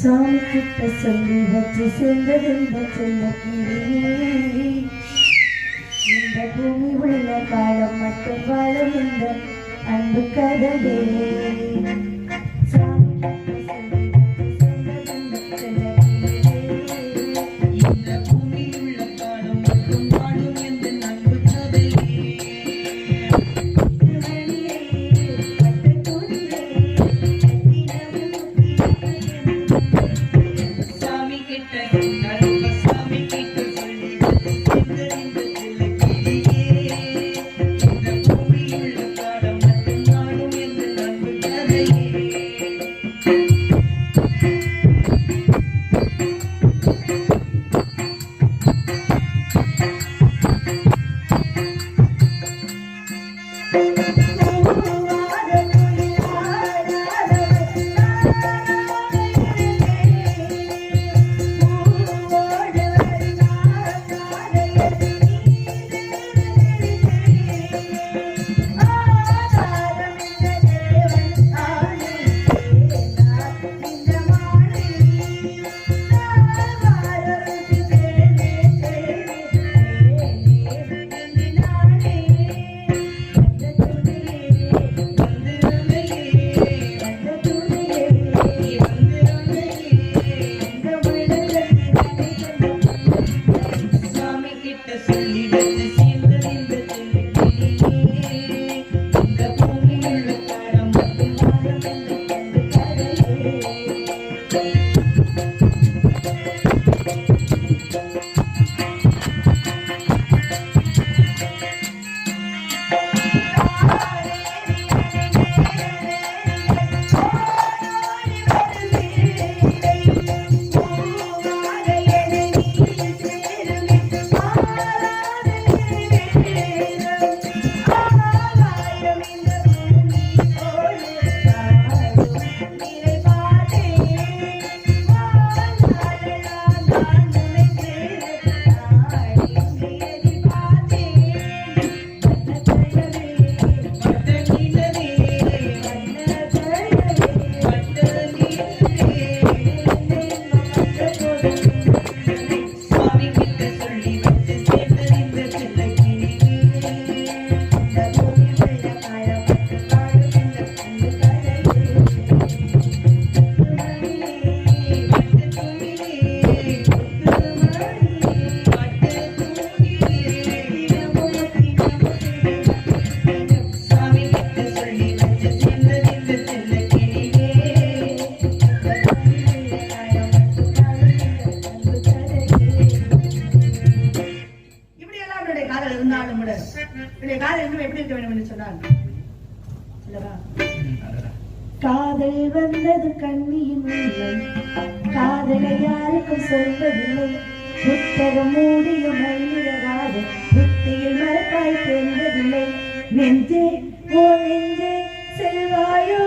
சாமி கிட்ட சொல்லி வச்சு சேர்ந்தது இந்த பூமி உள்ள காலம் மட்டும் வாழும் இந்த அன்பு கதவே என்னுடைய காதல் இன்னும் எப்படி இருக்க வேண்டும் என்று சொன்னார் சொல்லவா? காதல் வந்தது கண்ணியின் உள்ளம் காதலை யாருக்கும் சொல்வதில்லை. புத்தகம் மூடியும் மயிலிடராத புத்தியில் மரப்பாய் தெரிவதில்லை நெஞ்சே ஓ நெஞ்சே செல்வாயோ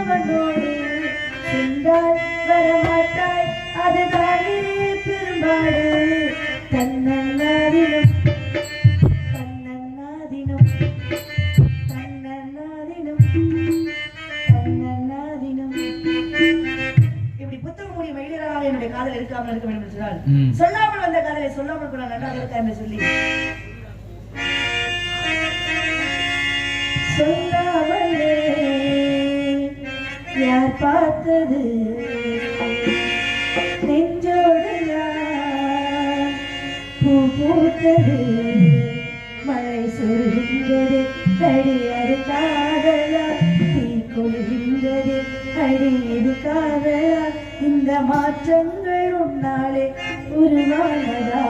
அவனோடு. சென்றால் வரமாட்டாய் அதுதானே பெரும்பாடு. தன்னன்னாதினம் காதல் இருக்காமல் இருக்க வேண்டும் என்று சொன்னால் ம். சொல்லாமல் வந்த காதலை சொல்லாமல் கூட நன்றாக இருக்கா என்று சொல்லி. சொல்லாமலே யார் பார்த்தது? நெஞ்சோடு நான் பூ பூத்தது? மழை சுருகின்றது அடி அது காதலா? தீ கொள்கின்றது அடி இது காதலா? இந்த மாற்றங்கள் நாளே உருவானதா?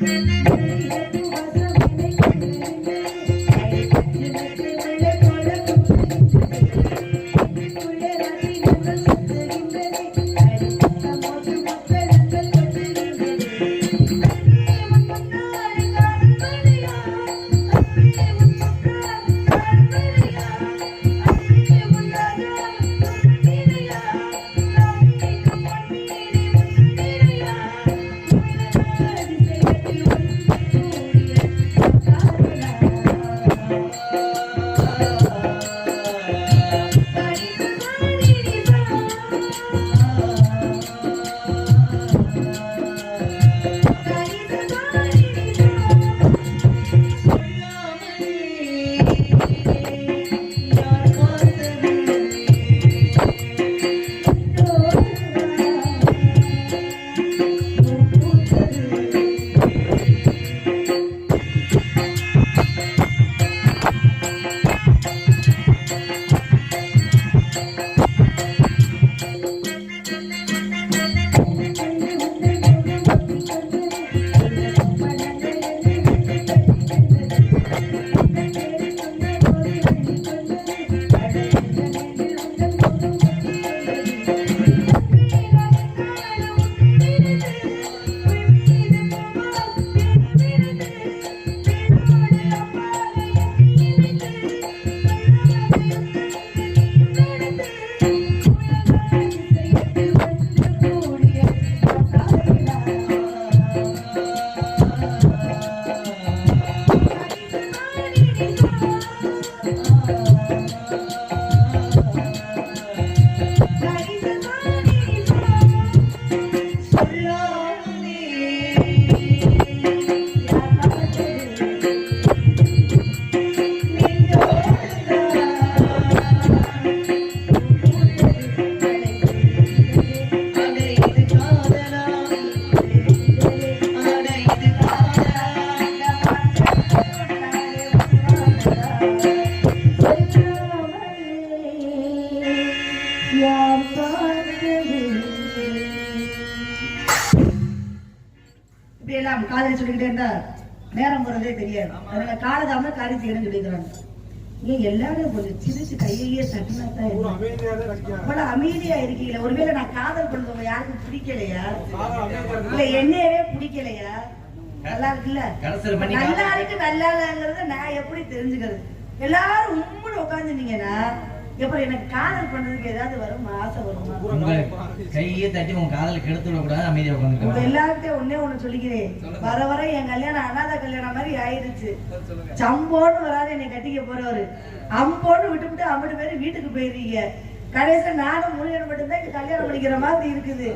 Hey, hey, hey, தெரியாது. அதனால காலதாம காரியத்தை இடம் சொல்லிக்கிறாங்க ஏன் எல்லாரும் கொஞ்சம் சிரிச்சு கையையே தட்டினா தான் அமைதியா இருக்கீங்களா. ஒருவேளை நான் காதல் பண்றவங்க யாருக்கும் பிடிக்கலையா? இல்ல என்னையவே பிடிக்கலையா? நல்லா இருக்குல்ல? நல்லா இருக்கு நல்லா இல்லைங்கிறத நான் எப்படி தெரிஞ்சுக்கிறது? எல்லாரும் உம்முன்னு உட்காந்துருந்தீங்கன்னா எனக்கு காதல் பண்றதுக்கு ஏதாவது வருமா? ஆசை வருமா? கையே தட்டி காதல கெடுத்து அமைதியா எல்லார்கிட்டயும் ஒண்ணே ஒண்ணு சொல்லிக்கிறேன். வர வர என் கல்யாணம் அனாதை கல்யாணம் மாதிரி ஆயிடுச்சு. சம்போன்னு வராது என்னை கட்டிக்க போறவரு. அம்போன்னு விட்டுவிட்டு ஐம்பது பேர் வீட்டுக்கு போயிருக்கீங்க கடைசியில நானும் முருகன் மட்டும்தான் இங்க கல்யாணம் பண்ணிக்கிற மாதிரி இருக்குது.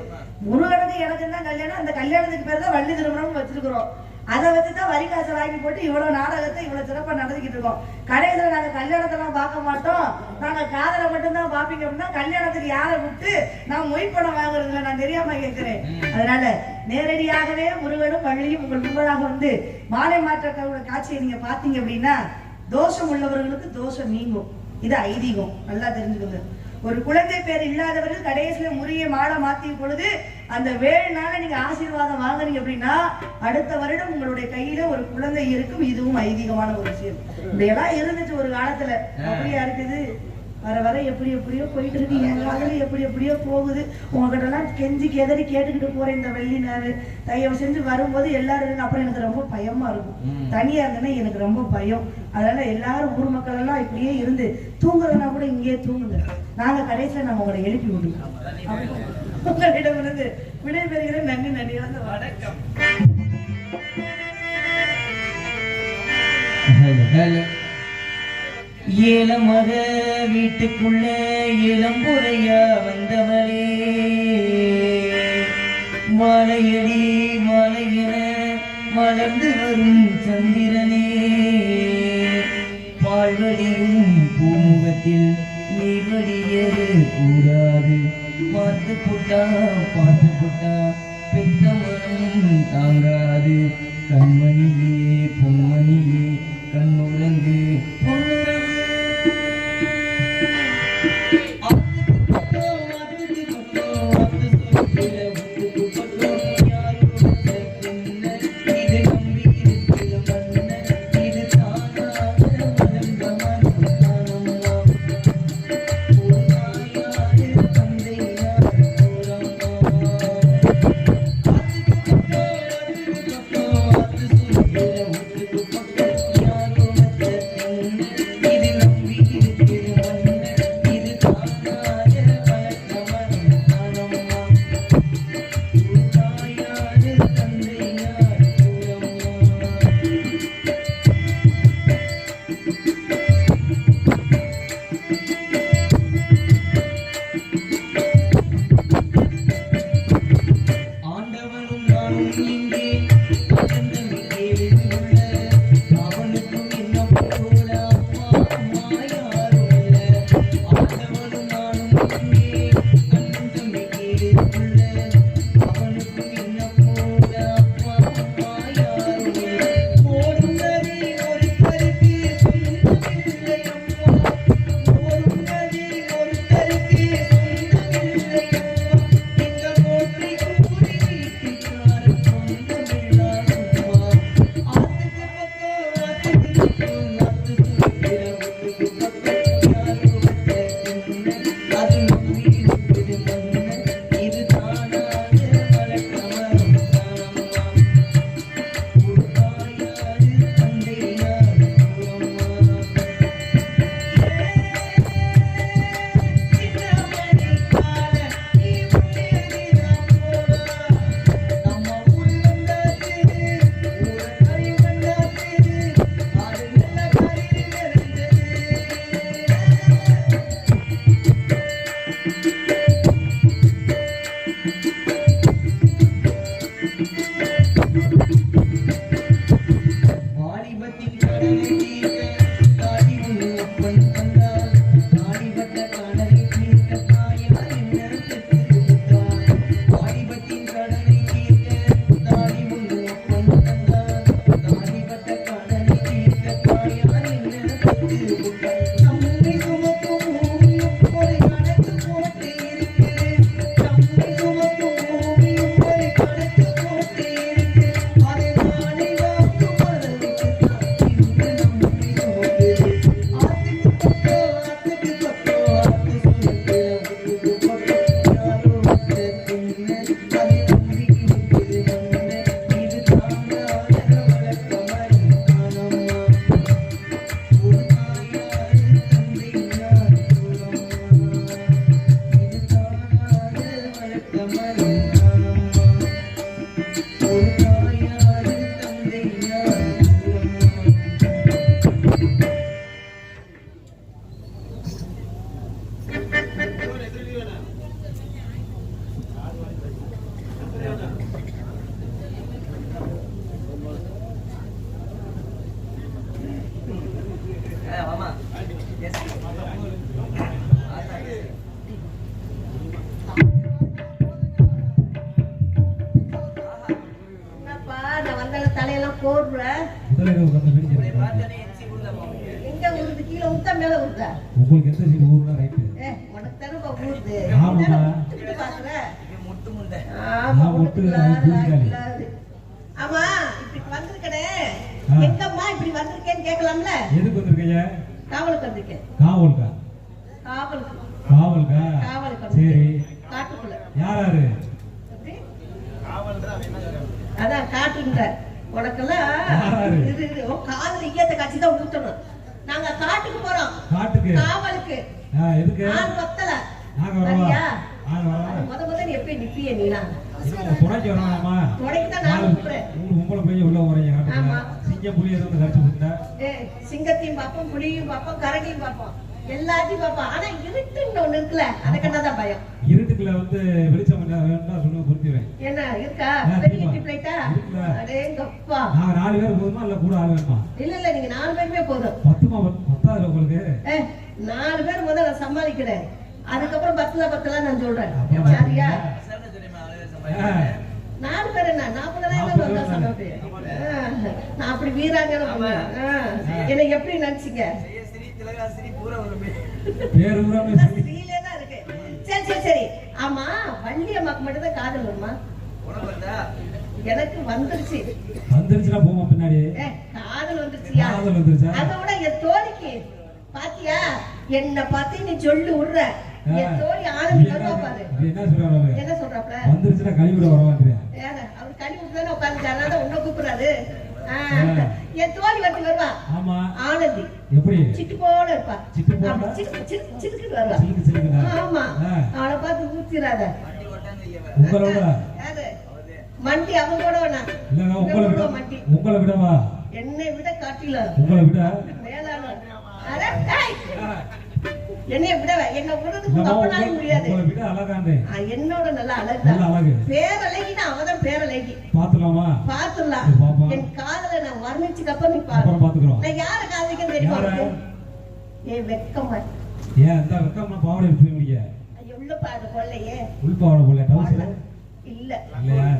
முருகனுக்கு எனக்கு தான் கல்யாணம். அந்த கல்யாணத்துக்கு பேர் தான் வள்ளி திருமணம் வச்சிருக்கிறோம். அதை வச்சு தான் வரி காசை வாங்கி போட்டு இவ்வளவு நாடகத்தை இவ்வளவு சிறப்பா நடத்திக்கிட்டு இருக்கோம். கடைசியில நாங்க கல்யாணத்தெல்லாம் பார்க்க மாட்டோம். நாங்க காதலை மட்டும்தான் பாப்பீங்க அப்படின்னா கல்யாணத்துக்கு யாரை விட்டு நான் மொய் பணம் வாங்குறதுல நான் தெரியாம கேட்கிறேன். அதனால நேரடியாகவே முருகனும் பள்ளியும் உங்கள் முன்பதாக வந்து மாலை மாற்றத்தோட காட்சியை நீங்க பாத்தீங்க அப்படின்னா தோஷம் உள்ளவர்களுக்கு தோஷம் நீங்கும். இது ஐதீகம். நல்லா தெரிஞ்சுக்கோங்க. ஒரு குழந்தை பேர் இல்லாதவர்கள் கடைசியில முறிய மாலை மாத்திய பொழுது அந்த வேலைனால நீங்க ஆசீர்வாதம் வாங்குறீங்க அப்படின்னா அடுத்த வருடம் உங்களுடைய கையில ஒரு குழந்தை இருக்கும். இதுவும் ஐதீகமான ஒரு விஷயம். இப்படி எல்லாம் இருந்துச்சு ஒரு காலத்துல. அப்படியா இருக்குது? வர வர எப்படி எப்படியோ போயிட்டு இருக்கு. என் காதல எப்படி எப்படியோ போகுது. உங்ககிட்ட எல்லாம் கெஞ்சி கெதறி கேட்டுக்கிட்டு போறேன் இந்த வெள்ளி நாள். தயவு செஞ்சு வரும்போது எல்லாரும் அப்புறம் எனக்கு ரொம்ப பயமா இருக்கும். தனியா இருந்தேன்னா எனக்கு ரொம்ப பயம். அதனால எல்லாரும் ஊர் மக்கள் எல்லாம் இப்படியே இருந்து தூங்குறதுனா கூட இங்கேயே தூங்குங்க. நாங்க கடைசியில நம்ம உங்களை எழுப்பி விடுவோம். உங்களிடமிருந்து விடைபெறுகிறேன் நன்றி நன்றி. வணக்கம். வீட்டுக்குள்ளே வீட்டுக்குள்ள இளம்புறையா வந்தவளே. மாலையடி மாலையென மலர்ந்து வரும் சந்திரனே. பால்வடியும் பூமுகத்தில் நீர்வடிய கூடாது. பார்த்து புட்டா பார்த்து புட்டா பித்தமனும் தாங்காது. கண்மணியே பொங்க முதல்ல உட்கார்ந்து உங்களுக்கு எந்த சீட் ஊர்னா ரைட்டு முண்டை ஆமா பூஜ்காரி. இல்லாது. ஆமா இப்படி வந்திருக்கனே ஆ. எங்கம்மா இப்படி வந்திருக்கேன்னு கேட்கலாம்ல எதுக்கு வந்திருக்கீங்க காவலுக்கு வந்திருக்கேன் காவலுக்கா காவலுக்கு காவலுக்கா காவலுக்கு சரி காட்டுக்குள்ள யார் யாரு? அதான் காட்டுன்ற உனக்கெல்லாம்? இது இது காதுல ஈயத்தை கட்சி தான் ஊத்தணும். நாங்க காட்டுக்கு போறோம். காட்டுக்கு? காவலுக்கு. எதுக்கு? ஆள் பத்தல நாங்க வரவா முத முத நீ எப்பயும் நிப்பிய நீலாம் துணைக்கு வரவாமா துணைக்கு தான் நான் கூப்பிடுறேன் மூணு பொம்பளை போய் உள்ள வரீங்க ஆமா. சிங்கம் புலி எதுவும் கடிச்சு விட்டா ஏ சிங்கத்தையும் பார்ப்போம் புலியும் பார்ப்போம் கரடியும் பார்ப்போம். எல்லாத்தையும் பார்ப்போம் ஆனா இருட்டுன்னு ஒண்ணு இருக்குல்ல அதுக்கு என்னதான் பயம். இருட்டுக்குள்ள வந்து வெளிச்சம் வேணும்னா சொல்லுங்க பொருத்திடுவேன் என்ன இருக்கா? பெரிய இருக்குப்பா. டிப்ளைட்டா. அடேங்கப்பா நாங்க நாலு பேர் போதுமா இல்ல கூட ஆள் வேணுமா? இல்ல இல்ல நீங்க நாலு பேருமே போதும். பத்துமா பத்து- பத்தாதுல உங்களுக்கு? ஏ, நாலு பேர் முதல்ல நான் சமாளிக்கிறேன். அதுக்கப்புறம் பத்துல பத்துல நான் சொல்றேன். சரியா? நாலு பேர் என்ன? நாற்பதாயிரம் நான் அப்படி வீராங்கன பொண்ணு. ஆ. என்னை எப்படி நினைச்சீங்க பேர் ஊராமே நான் சொல்லி ஸ்ரீலே தான் இருக்கு சரி சரி சரி. ஆமா வள்ளியம்மாக்கு மட்டும் தான் காதல் வருமா? எனக்கு வந்துருச்சு. போமா பின்னாடி காதல் வந்துருச்சியா? காதல் வந்துருச்சா? அதை விட என் தோழிக்கு பாத்தியா? என்ன பார்த்து நீ சொல்லி விடுற என் தோழி ஆனந்தி பாரு. இது என்ன சொல்றாரு என்ன சொல்றாப்ல வந்துருச்சுன்னா கழிவிட வரவான்றியா ஏங்க, அவர் விட்டுதானே உட்காந்துட்டாரு அதான் உன்னை கூப்பிடுறாரு. என் தோழி வந்து வருவா. ஆமா. ஆனந்தி. எப்படி? சிட்டு போல இருப்பா. சிட்டு போல? ஆமா, சிட்டு சிட்டு வருவா. சிலுக்கு ஆமா. அவளை பார்த்து ஊத்திராத உங்களோட? யாரு? மண்டி அவங்க கூட வேணா இல்லங்க உங்களை விட மண்டி உங்களை விடவா? என்னை விட காட்டில. உங்களை விட? மேலான அட, ஏய், என்னைய விட என்ன விடுறதுக்கு முடியாது. என்னோட நல்ல அழகு பேரழகி அவதான் பேரழகி. பாத்துலாமா என் காதல நான் வர்ணிச்சுக்கு நீ பாரு. யார காதலிக்கும் தெரியுமா ஏ வெக்கமா? ஏன் அந்த வெக்கம்னா பாவடை இல்ல.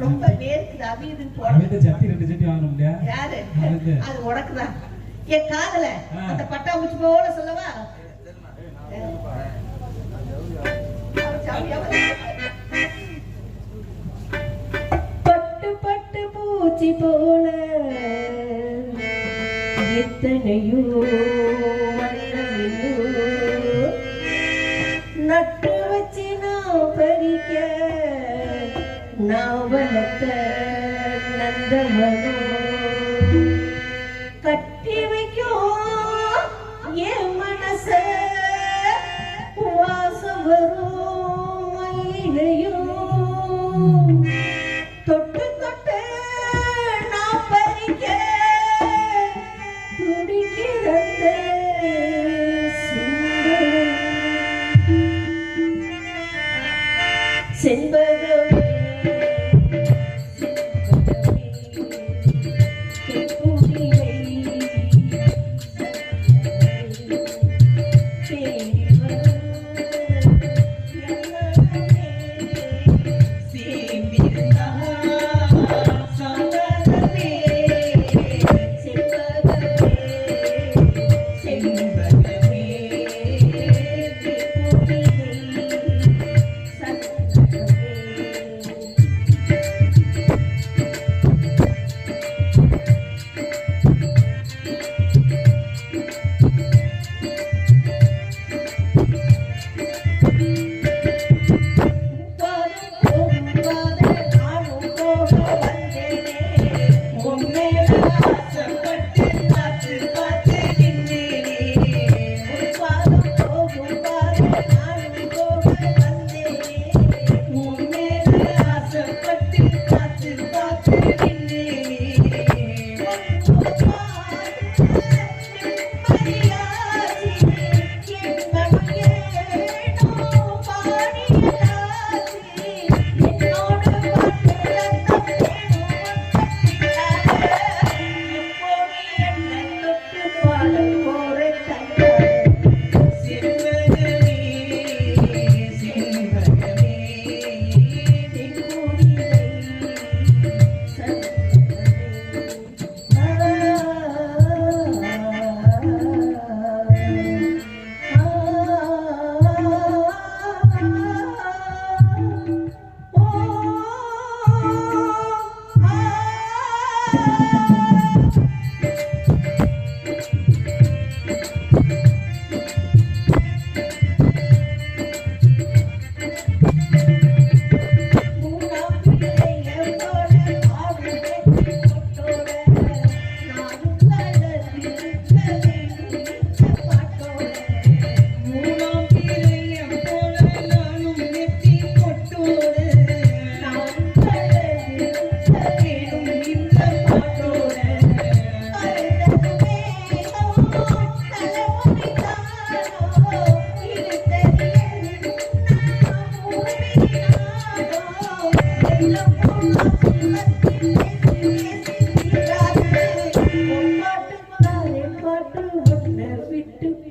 ரொம்ப வேர்க்குது அது யாரு? அது உனக்குதான். என் காதல அந்த பட்டாம்பூச்சி போல சொல்லவா? பட்டு பட்டு பூச்சி போல எத்தனையோ நட்டு வச்சு நான் பறிக்க நான் வளர்த்த நந்தமனோ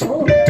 哦